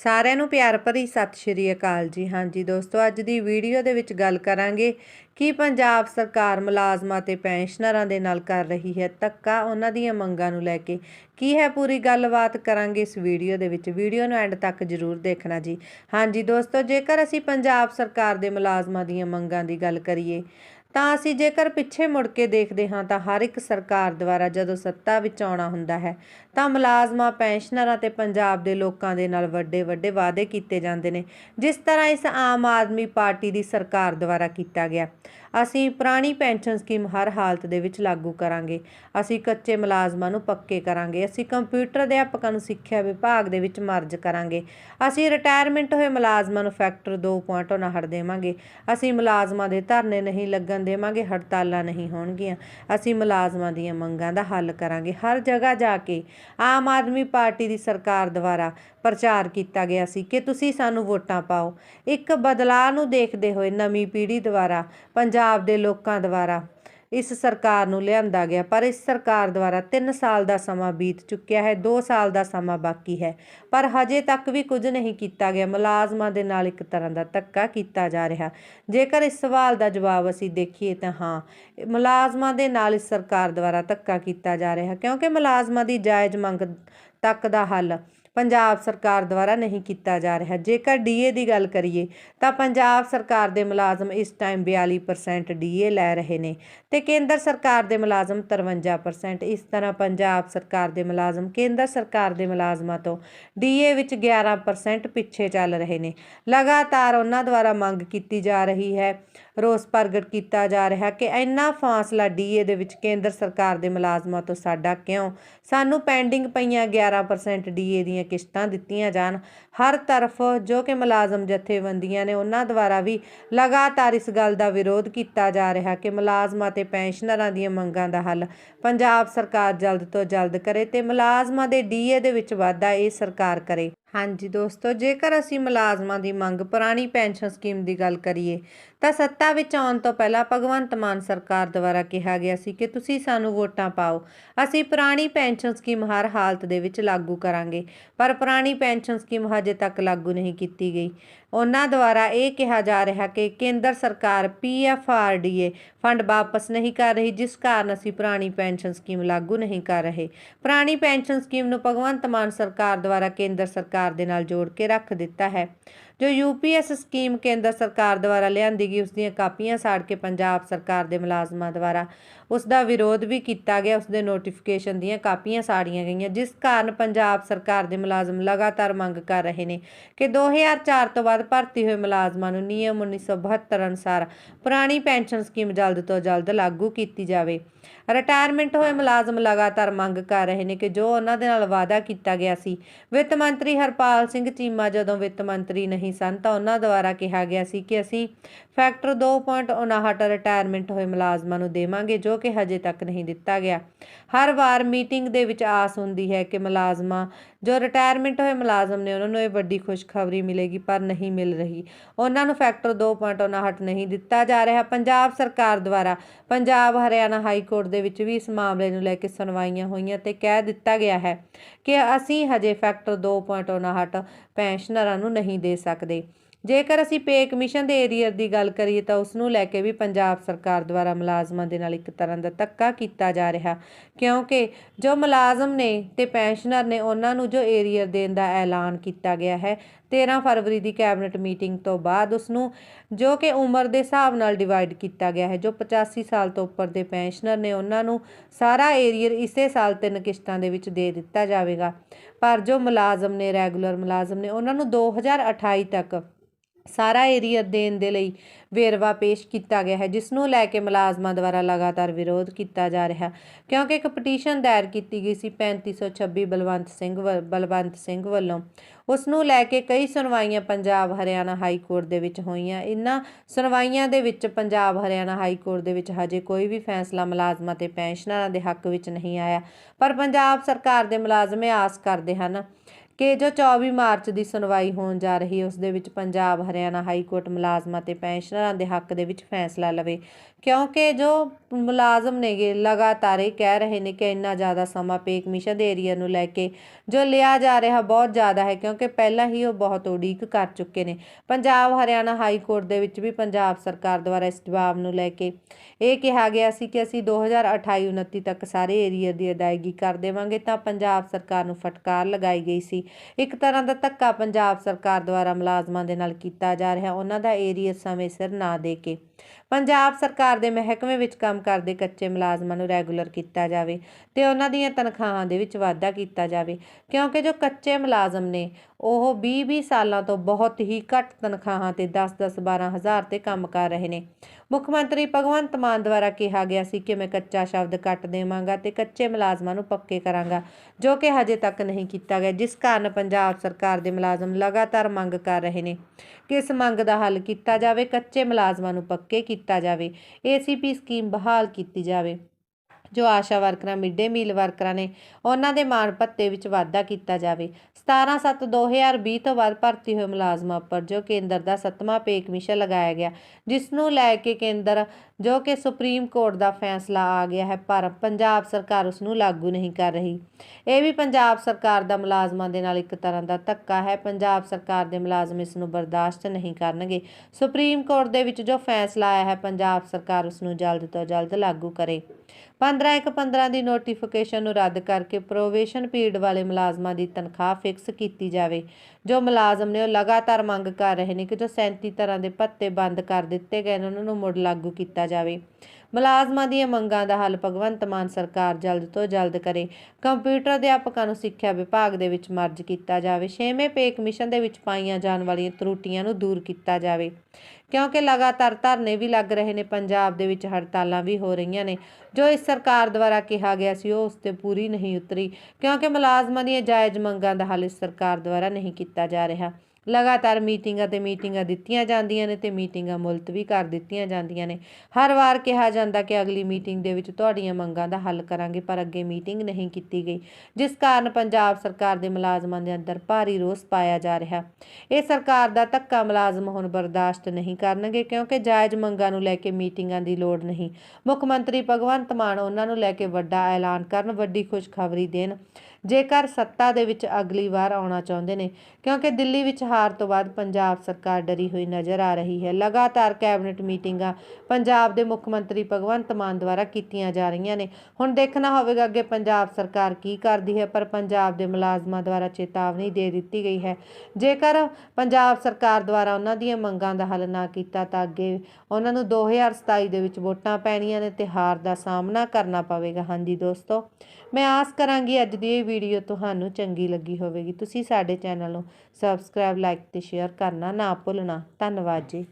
ਸਾਰਿਆਂ ਨੂੰ ਪਿਆਰ ਭਰੀ ਸਤਿ ਸ਼੍ਰੀ ਅਕਾਲ ਜੀ। ਹਾਂਜੀ ਦੋਸਤੋ, ਅੱਜ ਦੀ ਵੀਡੀਓ ਦੇ ਵਿੱਚ ਗੱਲ ਕਰਾਂਗੇ ਕਿ ਪੰਜਾਬ ਸਰਕਾਰ ਮੁਲਾਜ਼ਮਾਂ ਤੇ ਪੈਨਸ਼ਨਰਾਂ ਦੇ ਨਾਲ ਕਰ ਰਹੀ ਹੈ ਧੱਕਾ, ਉਹਨਾਂ ਦੀਆਂ ਮੰਗਾਂ ਨੂੰ ਲੈ ਕੇ ਕੀ ਹੈ ਪੂਰੀ ਗੱਲਬਾਤ ਕਰਾਂਗੇ ਇਸ ਵੀਡੀਓ ਦੇ ਵਿੱਚ। ਵੀਡੀਓ ਨੂੰ ਐਂਡ ਤੱਕ ਜ਼ਰੂਰ ਦੇਖਣਾ ਜੀ। ਹਾਂਜੀ ਦੋਸਤੋ, ਜੇਕਰ ਅਸੀਂ ਪੰਜਾਬ ਸਰਕਾਰ ਦੇ ਮੁਲਾਜ਼ਮਾਂ ਦੀਆਂ ਮੰਗਾਂ ਦੀ ਗੱਲ ਕਰੀਏ ਤਾਂ ਅਸੀਂ ਜੇਕਰ ਪਿੱਛੇ ਮੁੜ ਕੇ ਦੇਖਦੇ ਹਾਂ ਤਾਂ ਹਰ ਇੱਕ ਸਰਕਾਰ ਦੁਆਰਾ ਜਦੋਂ ਸੱਤਾ ਵਿੱਚ ਆਉਣਾ ਹੁੰਦਾ ਹੈ, ਤਾਂ ਮੁਲਾਜ਼ਮਾਂ, ਪੈਨਸ਼ਨਰਾਂ ਤੇ ਪੰਜਾਬ ਦੇ ਲੋਕਾਂ ਦੇ ਨਾਲ ਵੱਡੇ ਵੱਡੇ ਵਾਅਦੇ ਕੀਤੇ ਜਾਂਦੇ ਨੇ, ਜਿਸ ਤਰ੍ਹਾਂ ਇਸ ਆਮ ਆਦਮੀ ਪਾਰਟੀ ਦੀ ਸਰਕਾਰ ਦੁਆਰਾ ਕੀਤਾ ਗਿਆ। ਅਸੀਂ ਪੁਰਾਣੀ ਪੈਨਸ਼ਨ ਸਕੀਮ ਹਰ ਹਾਲਤ ਦੇ ਵਿੱਚ ਲਾਗੂ ਕਰਾਂਗੇ। ਅਸੀਂ ਕੱਚੇ ਮੁਲਾਜ਼ਮਾਂ ਨੂੰ ਪੱਕੇ ਕਰਾਂਗੇ। ਅਸੀਂ ਕੰਪਿਊਟਰ ਅਧਿਆਪਕਾਂ ਨੂੰ ਸਿੱਖਿਆ ਵਿਭਾਗ ਦੇ ਵਿੱਚ ਮਰਜ ਕਰਾਂਗੇ। ਅਸੀਂ ਰਿਟਾਇਰਮੈਂਟ ਹੋਏ ਮੁਲਾਜ਼ਮਾਂ ਨੂੰ ਫੈਕਟਰ 2.0 ਨਾ ਹਟ ਦੇਵਾਂਗੇ। ਅਸੀਂ ਮੁਲਾਜ਼ਮਾਂ ਦੇ ਧਰਨੇ ਨਹੀਂ ਲੱਗਣ ਦੇਵਾਂਗੇ, ਹੜਤਾਲਾਂ ਨਹੀਂ ਹੋਣਗੀਆਂ। ਅਸੀਂ ਮੁਲਾਜ਼ਮਾਂ ਦੀਆਂ ਮੰਗਾਂ ਦਾ ਹੱਲ ਕਰਾਂਗੇ। ਹਰ ਜਗ੍ਹਾ ਜਾ ਕੇ ਆਮ ਆਦਮੀ ਪਾਰਟੀ ਦੀ ਸਰਕਾਰ ਦੁਆਰਾ ਪ੍ਰਚਾਰ ਕੀਤਾ ਗਿਆ ਸੀ ਕਿ ਤੁਸੀਂ ਸਾਨੂੰ ਵੋਟਾਂ ਪਾਓ। ਇੱਕ ਬਦਲਾਅ ਨੂੰ ਦੇਖਦੇ ਹੋਏ ਨਵੀਂ ਪੀੜ੍ਹੀ ਦੁਆਰਾ, ਪੰਜਾਬ ਦੇ ਲੋਕਾਂ ਦੁਆਰਾ ਇਸ ਸਰਕਾਰ ਨੂੰ ਲਿਆਂਦਾ ਗਿਆ, ਪਰ ਇਸ ਸਰਕਾਰ ਦੁਆਰਾ 3 ਸਾਲ ਦਾ ਸਮਾਂ ਬੀਤ ਚੁੱਕਿਆ ਹੈ 2 ਸਾਲ ਦਾ ਸਮਾਂ ਬਾਕੀ ਹੈ। ਪਰ ਹਜੇ ਤੱਕ ਵੀ ਕੁਝ ਨਹੀਂ ਕੀਤਾ ਗਿਆ। ਮੁਲਾਜ਼ਮਾਂ ਦੇ ਨਾਲ ਇੱਕ ਤਰ੍ਹਾਂ ਦਾ ਧੱਕਾ ਕੀਤਾ ਜਾ ਰਿਹਾ। ਜੇਕਰ ਇਸ ਸਵਾਲ ਦਾ ਜਵਾਬ ਅਸੀਂ ਦੇਖੀਏ ਤਾਂ ਹਾਂ, ਮੁਲਾਜ਼ਮਾਂ ਦੇ ਨਾਲ ਇਸ ਸਰਕਾਰ ਦੁਆਰਾ ਧੱਕਾ ਕੀਤਾ ਜਾ ਰਿਹਾ, ਕਿਉਂਕਿ ਮੁਲਾਜ਼ਮਾਂ ਦੀ ਜਾਇਜ਼ ਮੰਗ ਤੱਕ ਦਾ ਹੱਲ ਪੰਜਾਬ ਸਰਕਾਰ ਦੁਆਰਾ ਨਹੀਂ ਕੀਤਾ ਜਾ ਰਿਹਾ। ਜੇਕਰ ਡੀਏ ਦੀ ਗੱਲ ਕਰੀਏ, ਤਾਂ ਪੰਜਾਬ ਸਰਕਾਰ ਦੇ ਮੁਲਾਜ਼ਮ ਇਸ ਟਾਈਮ 42% ਡੀਏ ਲੈ ਰਹੇ ਨੇ ਤੇ ਕੇਂਦਰ ਸਰਕਾਰ ਦੇ ਮੁਲਾਜ਼ਮ 53% ਇਸ ਤਰ੍ਹਾਂ ਪੰਜਾਬ ਸਰਕਾਰ ਦੇ ਮੁਲਾਜ਼ਮ ਕੇਂਦਰ ਸਰਕਾਰ ਦੇ ਮੁਲਾਜ਼ਮਾਂ ਤੋਂ ਡੀਏ ਵਿੱਚ 11% ਪਿੱਛੇ ਚੱਲ ਰਹੇ ਨੇ। ਲਗਾਤਾਰ ਉਹਨਾਂ ਦੁਆਰਾ ਮੰਗ ਕੀਤੀ ਜਾ ਰਹੀ ਹੈ, ਰੋਸ ਪ੍ਰਗਟ ਕੀਤਾ ਜਾ ਰਿਹਾ ਕਿ ਇੰਨਾ ਫਾਸਲਾ ਡੀਏ ਦੇ ਵਿੱਚ ਕੇਂਦਰ ਸਰਕਾਰ ਦੇ ਮੁਲਾਜ਼ਮਾਂ ਤੋਂ ਸਾਡਾ ਕਿਉਂ? ਸਾਨੂੰ ਪੈਂਡਿੰਗ ਪਈਆਂ 11% ਡੀਏ ਦੀਆਂ ਕਿਸ਼ਤਾਂ ਦਿੱਤੀਆਂ ਜਾਣ। ਹਰ ਤਰਫ ਜੋ ਕਿ ਮੁਲਾਜ਼ਮ ਜਥੇਬੰਦੀਆਂ ਨੇ ਉਹਨਾਂ ਦੁਆਰਾ ਵੀ ਲਗਾਤਾਰ ਇਸ ਗੱਲ ਦਾ ਵਿਰੋਧ ਕੀਤਾ ਜਾ ਰਿਹਾ ਕਿ ਮੁਲਾਜ਼ਮਾਂ ਤੇ ਪੈਨਸ਼ਨਰਾਂ ਦੀਆਂ ਮੰਗਾਂ ਦਾ ਹੱਲ ਪੰਜਾਬ ਸਰਕਾਰ ਜਲਦ ਤੋਂ ਜਲਦ ਕਰੇ ਤੇ ਮੁਲਾਜ਼ਮਾਂ ਦੇ ਡੀਏ ਦੇ ਵਿੱਚ ਵਾਧਾ ਇਹ ਸਰਕਾਰ ਕਰੇ। ਹਾਂਜੀ ਦੋਸਤੋ, ਜੇਕਰ ਅਸੀਂ ਮੁਲਾਜ਼ਮਾਂ ਦੀ ਮੰਗ ਪੁਰਾਣੀ ਪੈਨਸ਼ਨ ਸਕੀਮ ਦੀ ਗੱਲ ਕਰੀਏ, ਤਾਂ ਸੱਤਾ ਵਿੱਚ ਆਉਣ ਤੋਂ ਪਹਿਲਾਂ ਭਗਵੰਤ ਮਾਨ ਸਰਕਾਰ ਦੁਆਰਾ ਕਿਹਾ ਗਿਆ ਸੀ ਕਿ ਤੁਸੀਂ ਸਾਨੂੰ ਵੋਟਾਂ ਪਾਓ। ਅਸੀਂ ਪੁਰਾਣੀ ਪੈਨਸ਼ਨ ਸਕੀਮ ਹਰ ਹਾਲਤ ਦੇ ਵਿੱਚ ਲਾਗੂ ਕਰਾਂਗੇ, ਪਰ ਪੁਰਾਣੀ ਪੈਨਸ਼ਨ ਸਕੀਮ ਹਜੇ ਤੱਕ ਲਾਗੂ ਨਹੀਂ ਕੀਤੀ ਗਈ। ਉਹਨਾਂ ਦੁਆਰਾ ਇਹ ਕਿਹਾ ਜਾ ਰਿਹਾ ਕਿ ਕੇਂਦਰ ਸਰਕਾਰ ਪੀਐਫਆਰਡੀਏ ਫੰਡ ਵਾਪਸ ਨਹੀਂ ਕਰ ਰਹੀ, ਜਿਸ ਕਾਰਨ ਅਸੀਂ ਪੁਰਾਣੀ ਪੈਨਸ਼ਨ ਸਕੀਮ ਲਾਗੂ ਨਹੀਂ ਕਰ ਰਹੇ। ਪੁਰਾਣੀ ਪੈਨਸ਼ਨ ਸਕੀਮ ਨੂੰ ਭਗਵੰਤ ਮਾਨ ਸਰਕਾਰ ਦੁਆਰਾ ਕੇਂਦਰ ਸਰਕਾਰ ਦੇ ਨਾਲ ਜੋੜ ਕੇ ਰੱਖ ਦਿੱਤਾ ਹੈ। ਜੋ ਯੂਪੀਐਸ ਸਕੀਮ ਕੇਂਦਰ ਸਰਕਾਰ ਦੁਆਰਾ ਲਿਆਂਦੀ ਗਈ ਉਸ ਦੀਆਂ ਕਾਪੀਆਂ ਸਾੜ ਕੇ ਪੰਜਾਬ ਸਰਕਾਰ ਦੇ ਮੁਲਾਜ਼ਮਾਂ ਦੁਆਰਾ ਉਸ ਦਾ ਵਿਰੋਧ ਵੀ ਕੀਤਾ ਗਿਆ ਉਸ ਦੇ ਨੋਟੀਫਿਕੇਸ਼ਨ ਦੀਆਂ ਕਾਪੀਆਂ ਸਾੜੀਆਂ ਗਈਆਂ, ਜਿਸ ਕਾਰਨ ਪੰਜਾਬ ਸਰਕਾਰ ਦੇ ਮੁਲਾਜ਼ਮ ਲਗਾਤਾਰ ਮੰਗ ਕਰ ਰਹੇ ਨੇ ਕਿ 2004 ਤੋਂ ਬਾਅਦ ਭਰਤੀ ਹੋਏ ਮੁਲਾਜ਼ਮਾਂ ਨੂੰ ਨਿਯਮ 1972 ਅਨੁਸਾਰ ਪੁਰਾਣੀ ਪੈਨਸ਼ਨ ਸਕੀਮ ਜਲਦ ਤੋਂ ਜਲਦ ਲਾਗੂ ਕੀਤੀ ਜਾਵੇ। ਰਿਟਾਇਰਮੈਂਟ ਹੋਏ ਮੁਲਾਜ਼ਮ ਲਗਾਤਾਰ ਮੰਗ ਕਰ ਰਹੇ ਨੇ ਕਿ ਜੋ ਉਹਨਾਂ ਦੇ ਨਾਲ ਵਾਅਦਾ ਕੀਤਾ ਗਿਆ ਸੀ, ਵਿੱਤ ਮੰਤਰੀ ਹਰਪਾਲ ਸਿੰਘ ਚੀਮਾ ਜਦੋਂ ਵਿੱਤ ਮੰਤਰੀ ਨਹੀਂ ਸਨ, ਤਾਂ ਉਹਨਾਂ ਦੁਆਰਾ ਕਿਹਾ ਗਿਆ ਸੀ ਕਿ ਅਸੀਂ ਫੈਕਟਰ 2.59 ਰਿਟਾਇਰਮੈਂਟ ਹੋਏ ਮੁਲਾਜ਼ਮਾਂ ਨੂੰ ਦੇਵਾਂਗੇ, ਜੋ ਕਿ ਹਜੇ ਤੱਕ ਨਹੀਂ ਦਿੱਤਾ ਗਿਆ। ਹਰ ਵਾਰ ਮੀਟਿੰਗ ਦੇ ਵਿੱਚ ਆਸ ਹੁੰਦੀ ਹੈ ਕਿ ਮੁਲਾਜ਼ਮਾਂ ਜੋ ਰਿਟਾਇਰਮੈਂਟ ਹੋਏ ਮੁਲਾਜ਼ਮ ਨੇ, ਉਹਨਾਂ ਨੂੰ ਇਹ ਵੱਡੀ ਖੁਸ਼ਖਬਰੀ ਮਿਲੇਗੀ, ਪਰ ਨਹੀਂ ਮਿਲ ਰਹੀ। ਉਹਨਾਂ ਨੂੰ ਫੈਕਟਰ 2.59 ਨਹੀਂ ਦਿੱਤਾ ਜਾ ਰਿਹਾ। ਪੰਜਾਬ ਸਰਕਾਰ ਦੁਆਰਾ ਪੰਜਾਬ, ਹਰਿਆਣਾ ਹਾਈ ਕੋਰਟ ਦੇ ਵਿੱਚ ਵੀ ਇਸ ਮਾਮਲੇ ਨੂੰ ਲੈ ਕੇ ਸੁਣਵਾਈਆਂ ਹੋਈਆਂ ਤੇ ਕਹਿ ਦਿੱਤਾ ਗਿਆ ਹੈ ਕਿ ਅਸੀਂ ਹਜੇ ਫੈਕਟਰ 2.59 ਪੈਨਸ਼ਨਰਾਂ ਨੂੰ ਨਹੀਂ ਦੇ ਸਕਦੇ। ਜੇਕਰ ਅਸੀਂ ਪੇ ਕਮਿਸ਼ਨ ਦੇ ਏਰੀਅਰ ਦੀ ਗੱਲ ਕਰੀਏ ਤਾਂ ਉਸ ਨੂੰ ਲੈ ਕੇ ਵੀ ਪੰਜਾਬ ਸਰਕਾਰ ਦੁਆਰਾ ਮੁਲਾਜ਼ਮਾਂ ਦੇ ਨਾਲ ਇੱਕ ਤਰ੍ਹਾਂ ਦਾ ਧੱਕਾ ਕੀਤਾ ਜਾ ਰਿਹਾ। ਕਿਉਂਕਿ ਜੋ ਮੁਲਾਜ਼ਮ ਨੇ ਤੇ ਪੈਨਸ਼ਨਰ ਨੇ, ਉਹਨਾਂ ਨੂੰ ਜੋ ਏਰੀਅਰ ਦੇਣ ਦਾ ਐਲਾਨ ਕੀਤਾ ਗਿਆ ਹੈ 13 ਫਰਵਰੀ ਦੀ ਕੈਬਨਿਟ ਮੀਟਿੰਗ ਤੋਂ ਬਾਅਦ ਉਸ ਨੂੰ ਜੋ ਕਿ ਉਮਰ ਦੇ ਹਿਸਾਬ ਨਾਲ ਡਿਵਾਈਡ ਕੀਤਾ ਗਿਆ ਹੈ, ਜੋ 85 ਸਾਲ ਤੋਂ ਉੱਪਰ ਦੇ ਪੈਨਸ਼ਨਰ ਨੇ, ਉਹਨਾਂ ਨੂੰ ਸਾਰਾ ਏਰੀਅਰ ਇਸੇ ਸਾਲ ਤਿੰਨ ਕਿਸ਼ਤਾਂ ਦੇ ਵਿੱਚ ਦੇ ਦਿੱਤਾ ਜਾਵੇਗਾ। ਪਰ ਜੋ ਮੁਲਾਜ਼ਮ ਨੇ, ਰੈਗੂਲਰ ਮੁਲਾਜ਼ਮ ਨੇ, ਉਹਨਾਂ ਨੂੰ 2028 ਤੱਕ ਸਾਰਾ ਏਰੀਆ ਦੇਣ ਦੇ ਲਈ ਵੇਰਵਾ ਪੇਸ਼ ਕੀਤਾ ਗਿਆ ਹੈ, ਜਿਸ ਨੂੰ ਲੈ ਕੇ ਮੁਲਾਜ਼ਮਾਂ ਦੁਆਰਾ ਲਗਾਤਾਰ ਵਿਰੋਧ ਕੀਤਾ ਜਾ ਰਿਹਾ ਕਿਉਂਕਿ ਇੱਕ ਪਟੀਸ਼ਨ ਦਾਇਰ ਕੀਤੀ ਗਈ ਸੀ 3526 ਬਲਵੰਤ ਸਿੰਘ ਵ- ਬਲਵੰਤ ਸਿੰਘ ਵੱਲੋਂ। ਉਸ ਨੂੰ ਲੈ ਕੇ ਕਈ ਸੁਣਵਾਈਆਂ ਪੰਜਾਬ ਹਰਿਆਣਾ ਹਾਈ ਕੋਰਟ ਦੇ ਵਿੱਚ ਹੋਈਆਂ। ਇਨ੍ਹਾਂ ਸੁਣਵਾਈਆਂ ਦੇ ਵਿੱਚ ਪੰਜਾਬ ਹਰਿਆਣਾ ਹਾਈ ਕੋਰਟ ਦੇ ਵਿੱਚ ਹਜੇ ਕੋਈ ਵੀ ਫੈਸਲਾ ਮੁਲਾਜ਼ਮਾਂ ਤੇ ਪੈਨਸ਼ਨਰਾਂ ਦੇ ਹੱਕ ਵਿੱਚ ਨਹੀਂ ਆਇਆ। ਪਰ ਪੰਜਾਬ ਸਰਕਾਰ ਦੇ ਮੁਲਾਜ਼ਮ ਆਸ ਕਰਦੇ ਹਨ ਕਿ ਜੋ 24 ਮਾਰਚ ਦੀ ਸੁਣਵਾਈ ਹੋਣ ਜਾ ਰਹੀ ਹੈ, ਉਸ ਦੇ ਵਿੱਚ ਪੰਜਾਬ, ਹਰਿਆਣਾ ਹਾਈ ਕੋਰਟ ਮੁਲਾਜ਼ਮਾਂ ਤੇ ਪੈਨਸ਼ਨਰਾਂ ਦੇ ਹੱਕ ਦੇ ਵਿੱਚ ਫੈਸਲਾ ਲਵੇ। ਕਿਉਂਕਿ ਜੋ ਮੁਲਾਜ਼ਮ ਨੇਗੇ, ਲਗਾਤਾਰ ਇਹ ਕਹਿ ਰਹੇ ਨੇ ਕਿ ਇੰਨਾ ਜ਼ਿਆਦਾ ਸਮਾਂ ਪੇ ਕਮਿਸ਼ਨ ਦੇ ਏਰੀਆ ਨੂੰ ਲੈ ਕੇ ਜੋ ਲਿਆ ਜਾ ਰਿਹਾ ਬਹੁਤ ਜ਼ਿਆਦਾ ਹੈ, ਕਿਉਂਕਿ ਪਹਿਲਾਂ ਹੀ ਉਹ ਬਹੁਤ ਉਡੀਕ ਕਰ ਚੁੱਕੇ ਨੇ। ਪੰਜਾਬ, ਹਰਿਆਣਾ ਹਾਈ ਕੋਰਟ ਦੇ ਵਿੱਚ ਵੀ ਪੰਜਾਬ ਸਰਕਾਰ ਦੁਆਰਾ ਇਸ ਜਵਾਬ ਨੂੰ ਲੈ ਕੇ ਇਹ ਕਿਹਾ ਗਿਆ ਸੀ ਕਿ ਅਸੀਂ 2028-29 ਤੱਕ ਸਾਰੇ ਏਰੀਆ ਦੀ ਅਦਾਇਗੀ ਕਰ ਦੇਵਾਂਗੇ, ਤਾਂ ਪੰਜਾਬ ਸਰਕਾਰ ਨੂੰ ਫਟਕਾਰ ਲਗਾਈ ਗਈ ਸੀ। ਇੱਕ ਤਰ੍ਹਾਂ ਦਾ ਧੱਕਾ ਪੰਜਾਬ ਸਰਕਾਰ ਦੁਆਰਾ ਮੁਲਾਜ਼ਮਾਂ ਦੇ ਨਾਲ ਕੀਤਾ ਜਾ ਰਿਹਾ। ਉਹਨਾਂ ਦਾ ਏਰੀਆ ਸਮੇਂ ਸਿਰ ਨਾ ਦੇ ਕੇ ਪੰਜਾਬ ਸਰਕਾਰ ਦੇ ਮਹਿਕਮੇ ਵਿੱਚ ਕੰਮ ਕਰਦੇ ਕੱਚੇ ਮੁਲਾਜ਼ਮਾਂ ਨੂੰ ਰੈਗੂਲਰ ਕੀਤਾ ਜਾਵੇ ਤੇ ਉਹਨਾਂ ਦੀਆਂ ਤਨਖਾਹਾਂ ਦੇ ਵਿੱਚ ਵਾਧਾ ਕੀਤਾ ਜਾਵੇ। ਕਿਉਂਕਿ ਜੋ ਕੱਚੇ ਮੁਲਾਜ਼ਮ ਨੇ ਉਹ 20-20 ਸਾਲਾਂ ਤੋਂ ਬਹੁਤ ਹੀ ਘੱਟ ਤਨਖਾਹਾਂ ਤੇ 10-10 12 ਹਜ਼ਾਰ ਤੇ ਕੰਮ ਕਰ ਰਹੇ ਨੇ। ਮੁੱਖ ਮੰਤਰੀ ਭਗਵੰਤ ਮਾਨ ਦੁਆਰਾ ਕਿਹਾ ਗਿਆ ਸੀ ਕਿ ਮੈਂ ਕੱਚਾ ਸ਼ਬਦ ਕੱਟ ਦੇਵਾਂਗਾ ਤੇ ਕੱਚੇ ਮੁਲਾਜ਼ਮਾਂ ਨੂੰ ਪੱਕੇ ਕਰਾਂਗਾ, ਜੋ ਕਿ ਹਜੇ ਤੱਕ ਨਹੀਂ ਕੀਤਾ ਗਿਆ, ਜਿਸ ਕਾਰਨ ਪੰਜਾਬ ਸਰਕਾਰ ਦੇ ਮੁਲਾਜ਼ਮ ਲਗਾਤਾਰ ਮੰਗ ਕਰ ਰਹੇ ਨੇ ਕਿ ਇਸ ਮੰਗ ਦਾ ਹੱਲ ਕੀਤਾ ਜਾਵੇ, ਕੱਚੇ ਮੁਲਾਜ਼ਮਾਂ ਨੂੰ ਪੱਕੇ ਕੀਤਾ ਜਾਵੇ। ਏਸੀਪੀ ਸਕੀਮ ਬਹਾਲ ਕੀਤੀ ਜਾਵੇ। ਜੋ ਆਸ਼ਾ ਵਰਕਰਾਂ ਮਿਡ ਡੇ ਮੀਲ ਵਰਕਰਾਂ ਨੇ, ਉਹਨਾਂ ਦੇ ਮਾਣ ਭੱਤੇ ਵਿੱਚ ਵਾਧਾ ਕੀਤਾ ਜਾਵੇ। 17/7/2020 ਤੋਂ ਬਾਅਦ ਭਰਤੀ ਹੋਏ ਮੁਲਾਜ਼ਮਾਂ ਉੱਪਰ ਜੋ ਕੇਂਦਰ ਦਾ ਸੱਤਵਾਂ ਪੇ ਕਮਿਸ਼ਨ ਲਗਾਇਆ ਗਿਆ, ਜਿਸ ਨੂੰ ਲੈ ਕੇ ਕੇਂਦਰ, ਜੋ ਕਿ ਸੁਪਰੀਮ ਕੋਰਟ ਦਾ ਫੈਸਲਾ ਆ ਗਿਆ ਹੈ, ਪਰ ਪੰਜਾਬ ਸਰਕਾਰ ਉਸ ਨੂੰ ਲਾਗੂ ਨਹੀਂ ਕਰ ਰਹੀ। ਇਹ ਵੀ ਪੰਜਾਬ ਸਰਕਾਰ ਦਾ ਮੁਲਾਜ਼ਮਾਂ ਦੇ ਨਾਲ ਇੱਕ ਤਰ੍ਹਾਂ ਦਾ ਧੱਕਾ ਹੈ, ਪੰਜਾਬ ਸਰਕਾਰ ਦੇ ਮੁਲਾਜ਼ਮ ਇਸ ਨੂੰ ਬਰਦਾਸ਼ਤ ਨਹੀਂ ਕਰਨਗੇ। ਸੁਪਰੀਮ ਕੋਰਟ ਦੇ ਵਿੱਚ ਜੋ ਫੈਸਲਾ ਆਇਆ ਹੈ, ਪੰਜਾਬ ਸਰਕਾਰ ਉਸ ਨੂੰ ਜਲਦ ਤੋਂ ਜਲਦ ਲਾਗੂ ਕਰੇ। 15 ਇੱਕ 15 ਦੀ ਨੋਟੀਫਿਕੇਸ਼ਨ ਨੂੰ ਰੱਦ ਕਰਕੇ ਪ੍ਰੋਵੇਸ਼ਨ ਪੀਰੀਅਡ ਵਾਲੇ ਮੁਲਾਜ਼ਮਾਂ ਦੀ ਤਨਖਾਹ ਫਿਕਸ ਕੀਤੀ ਜਾਵੇ। ਜੋ ਮੁਲਾਜ਼ਮ ਨੇ ਉਹ ਲਗਾਤਾਰ ਮੰਗ ਕਰ ਰਹੇ ਨੇ ਕਿ ਜੋ 37 ਤਰ੍ਹਾਂ ਦੇ ਭੱਤੇ ਬੰਦ ਕਰ ਦਿੱਤੇ ਗਏ ਨੇ, ਉਹਨਾਂ ਨੂੰ ਮੁੜ ਲਾਗੂ ਕੀਤਾ ਜਾਵੇ। ਮੁਲਾਜ਼ਮਾਂ ਦੀਆਂ ਮੰਗਾਂ ਦਾ ਹੱਲ ਭਗਵੰਤ ਮਾਨ ਸਰਕਾਰ ਜਲਦ ਤੋਂ ਜਲਦ ਕਰੇ। ਕੰਪਿਊਟਰ ਅਧਿਆਪਕਾਂ ਨੂੰ ਸਿੱਖਿਆ ਵਿਭਾਗ ਦੇ ਵਿੱਚ ਮਰਜ ਕੀਤਾ ਜਾਵੇ। ਛੇਵੇਂ ਪੇ ਕਮਿਸ਼ਨ ਦੇ ਵਿੱਚ ਪਾਈਆਂ ਜਾਣ ਵਾਲੀਆਂ ਤਰੁੱਟੀਆਂ ਨੂੰ ਦੂਰ ਕੀਤਾ ਜਾਵੇ। ਕਿਉਂਕਿ ਲਗਾਤਾਰ ਧਰਨੇ ਵੀ ਲੱਗ ਰਹੇ ਨੇ, ਪੰਜਾਬ ਦੇ ਵਿੱਚ ਹੜਤਾਲਾਂ ਵੀ ਹੋ ਰਹੀਆਂ ਨੇ। ਜੋ ਇਸ ਸਰਕਾਰ ਦੁਆਰਾ ਕਿਹਾ ਗਿਆ ਸੀ, ਉਹ ਉਸ ਤੇ ਪੂਰੀ ਨਹੀਂ ਉਤਰੀ। ਕਿਉਂਕਿ ਮੁਲਾਜ਼ਮਾਂ ਦੀਆਂ ਜਾਇਜ਼ ਮੰਗਾਂ ਦਾ ਹੱਲ ਇਸ ਸਰਕਾਰ ਦੁਆਰਾ ਨਹੀਂ ਕੀਤਾ ਜਾ ਰਿਹਾ। ਲਗਾਤਾਰ ਮੀਟਿੰਗਾਂ ਤੇ ਮੀਟਿੰਗਾਂ ਦਿੱਤੀਆਂ ਜਾਂਦੀਆਂ ਨੇ ਤੇ ਮੀਟਿੰਗਾਂ ਮੁਲਤਵੀ ਕਰ ਦਿੱਤੀਆਂ ਜਾਂਦੀਆਂ ਨੇ। ਹਰ ਵਾਰ ਕਿਹਾ ਜਾਂਦਾ ਕਿ ਅਗਲੀ ਮੀਟਿੰਗ ਦੇ ਵਿੱਚ ਤੁਹਾਡੀਆਂ ਮੰਗਾਂ ਦਾ ਹੱਲ ਕਰਾਂਗੇ, ਪਰ ਅੱਗੇ ਮੀਟਿੰਗ ਨਹੀਂ ਕੀਤੀ ਗਈ, ਜਿਸ ਕਾਰਨ ਪੰਜਾਬ ਸਰਕਾਰ ਦੇ ਮੁਲਾਜ਼ਮਾਂ ਦੇ ਅੰਦਰ ਭਾਰੀ ਰੋਸ ਪਾਇਆ ਜਾ ਰਿਹਾ। ਇਹ ਸਰਕਾਰ ਦਾ ਧੱਕਾ ਮੁਲਾਜ਼ਮ ਹੁਣ ਬਰਦਾਸ਼ਤ ਨਹੀਂ ਕਰਨਗੇ, ਕਿਉਂਕਿ ਜਾਇਜ਼ ਮੰਗਾਂ ਨੂੰ ਲੈ ਕੇ ਮੀਟਿੰਗਾਂ ਦੀ ਲੋੜ ਨਹੀਂ। ਮੁੱਖ ਮੰਤਰੀ ਭਗਵੰਤ ਮਾਨ ਉਹਨਾਂ ਨੂੰ ਲੈ ਕੇ ਵੱਡਾ ਐਲਾਨ ਕਰਨ, ਵੱਡੀ ਖੁਸ਼ਖਬਰੀ ਦੇਣ। ਜੇਕਰ ਸੱਤਾ ਦੇ ਵਿੱਚ ਅਗਲੀ ਵਾਰ ਆਉਣਾ ਚਾਹੁੰਦੇ ਨੇ, ਕਿਉਂਕਿ ਦਿੱਲੀ ਵਿੱਚ ਹਾਰ ਤੋਂ ਬਾਅਦ ਪੰਜਾਬ ਸਰਕਾਰ ਡਰੀ ਹੋਈ ਨਜ਼ਰ ਆ ਰਹੀ ਹੈ। ਲਗਾਤਾਰ ਕੈਬਨਿਟ ਮੀਟਿੰਗਾਂ ਪੰਜਾਬ ਦੇ ਮੁੱਖ ਮੰਤਰੀ ਭਗਵੰਤ ਮਾਨ ਦੁਆਰਾ ਕੀਤੀਆਂ ਜਾ ਰਹੀਆਂ ਨੇ। ਹੁਣ ਦੇਖਣਾ ਹੋਵੇਗਾ ਅੱਗੇ ਪੰਜਾਬ ਸਰਕਾਰ ਕੀ ਕਰਦੀ ਹੈ, ਪਰ ਪੰਜਾਬ ਦੇ ਮੁਲਾਜ਼ਮਾਂ ਦੁਆਰਾ ਚੇਤਾਵਨੀ ਦੇ ਦਿੱਤੀ ਗਈ ਹੈ। ਜੇਕਰ ਪੰਜਾਬ ਸਰਕਾਰ ਦੁਆਰਾ ਉਹਨਾਂ ਦੀਆਂ ਮੰਗਾਂ ਦਾ ਹੱਲ ਨਾ ਕੀਤਾ, ਤਾਂ ਅੱਗੇ ਉਹਨਾਂ ਨੂੰ 2027 ਦੇ ਵਿੱਚ ਵੋਟਾਂ ਪੈਣੀਆਂ ਨੇ ਤੇ ਹਾਰ ਦਾ ਸਾਹਮਣਾ ਕਰਨਾ ਪਵੇਗਾ। ਹਾਂਜੀ ਦੋਸਤੋ, ਮੈਂ ਆਸ ਕਰਾਂਗੀ ਅੱਜ ਦੀ ਵੀਡੀਓ ਤੁਹਾਨੂੰ ਚੰਗੀ ਲੱਗੀ ਹੋਵੇਗੀ। ਤੁਸੀਂ ਸਾਡੇ ਚੈਨਲ ਨੂੰ ਸਬਸਕ੍ਰਾਈਬ ਲਾਈਕ ਤੇ ਸ਼ੇਅਰ ਕਰਨਾ ਨਾ ਭੁੱਲਣਾ। ਧੰਨਵਾਦ ਜੀ।